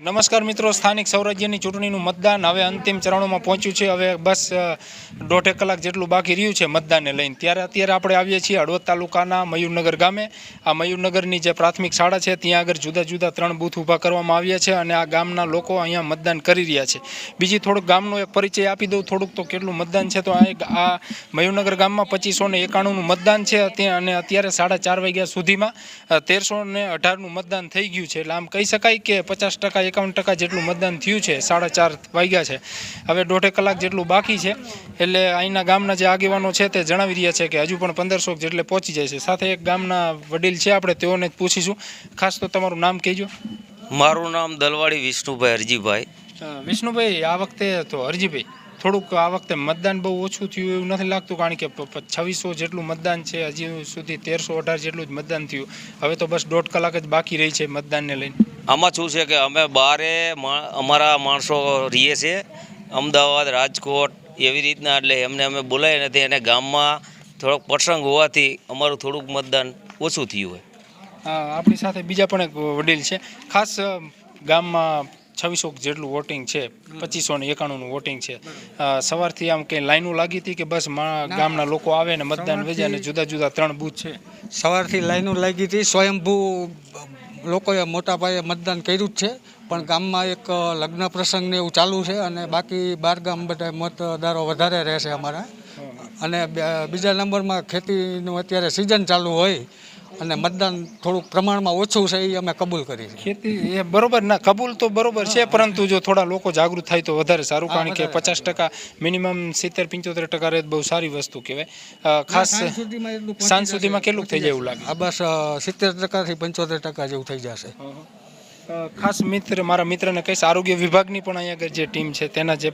નમસ્કાર મિત્રો, સ્થાનિક સૌરાજ્યની ચૂંટણીનું મતદાન હવે અંતિમ ચરણોમાં પહોંચ્યું છે. હવે બસ દોઢેક કલાક જેટલું બાકી રહ્યું છે મતદાનને લઈને. ત્યારે અત્યારે આપણે આવીએ છીએ હળવદ તાલુકાના મયુરનગર ગામે. આ મયુરનગરની જે પ્રાથમિક શાળા છે, ત્યાં આગળ જુદા જુદા ત્રણ બૂથ ઊભા કરવામાં આવ્યા છે અને આ ગામના લોકો અહીંયા મતદાન કરી રહ્યા છે. બીજી થોડુંક ગામનો એક પરિચય આપી દઉં. થોડુંક તો કેટલું મતદાન છે તો આ એક, આ મયુરનગર ગામમાં પચીસો ને એકાણુંનું મતદાન છે. અને અત્યારે સાડા ચાર વાગ્યા સુધીમાં તેરસો ને અઢારનું મતદાન થઈ ગયું છે. એટલે આમ કહી શકાય કે પચાસ ટકા એકાવન ટકા જેટલું મતદાન થયું છે સાડા ચાર વાગ્યા છે. હવે દોઢેક કલાક જેટલું બાકી છે એટલે અહીંના ગામના જે આગેવાનો છે તે જણાવી રહ્યા છે કે હજુ પણ પંદરસો જેટલે પહોંચી જાય છે. સાથે એક ગામના વડીલ છે આપણે તેઓને જ પૂછીશું. ખાસ તો તમારું નામ કહેજો. મારું નામ દલવાડી વિષ્ણુભાઈ હરજીભાઈ. વિષ્ણુભાઈ આ વખતે તો હરજીભાઈ થોડુંક આ વખતે મતદાન બહુ ઓછું થયું એવું નથી લાગતું કારણ કે છવ્વીસો જેટલું મતદાન છે હજી સુધી તેરસો અઢાર જેટલું જ મતદાન થયું. હવે તો બસ દોઢ કલાક જ બાકી રહી છે મતદાનને લઈને. આમાં શું છે કે અમે બારે અમારા માણસો રહીએ છીએ, અમદાવાદ, રાજકોટ, એવી રીતના એટલે એમને અમે બોલાવી નથી. અને ગામમાં થોડોક પ્રસંગ હોવાથી અમારું થોડુંક મતદાન ઓછું થયું હોય. આપણી સાથે બીજા પણ એક વડીલ છે. ખાસ ગામમાં છવ્વીસો જેટલું વોટિંગ છે પચીસો ને એકાણુંનું વોટિંગ છે. સવારથી આમ કંઈ લાઈનો લાગી હતી કે બસ મા- ગામના લોકો આવે ને મતદાન વેચે અને જુદા જુદા ત્રણ બૂથ છે? સવારથી લાઈનો લાગી હતી. સ્વયંભૂ લોકોએ મોટા પાયે મતદાન કર્યું જ છે. પણ ગામમાં એક લગ્ન પ્રસંગને એવું ચાલુ છે અને બાકી બાર ગામ બધા મતદારો વધારે રહેશે અમારા. અને બીજા નંબરમાં ખેતીનું અત્યારે સિઝન ચાલુ હોય અને મતદાન થોડુંક પ્રમાણમાં ઓછું છે એ અમે કબૂલ કરી છે ખેતી એ બરોબર ના કબૂલ તો બરોબર છે પરંતુ જો થોડા લોકો જાગૃત થાય તો વધારે સારું. કારણ કે પચાસ ટકા મિનિમમ સિત્તેર પંચોતેર ટકા રહે બહુ સારી વસ્તુ કહેવાય. ખાસ સાંજ સુધીમાં કેટલું થઈ જાય એવું લાગે? આ બસ સિત્તેર ટકાથી પંચોતેર ટકા જેવું થઈ જશે. ખાસ મિત્ર મારા મિત્રને કહીશ આરોગ્ય વિભાગની પણ અહીંયા જે ટીમ છે તેના જે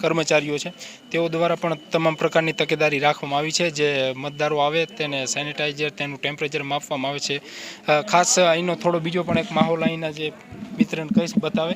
કર્મચારીઓ છે. તેઓ દ્વારા પણ તમામ પ્રકારની તકેદારી રાખવામાં આવી છે. જે મતદારો આવે તેને સેનિટાઈઝર, તેનું ટેમ્પરેચર માપવામાં આવે છે. ખાસ અહીંનો થોડો બીજો પણ એક માહોલ અહીંના જે મિત્રને કહીશ, બતાવે.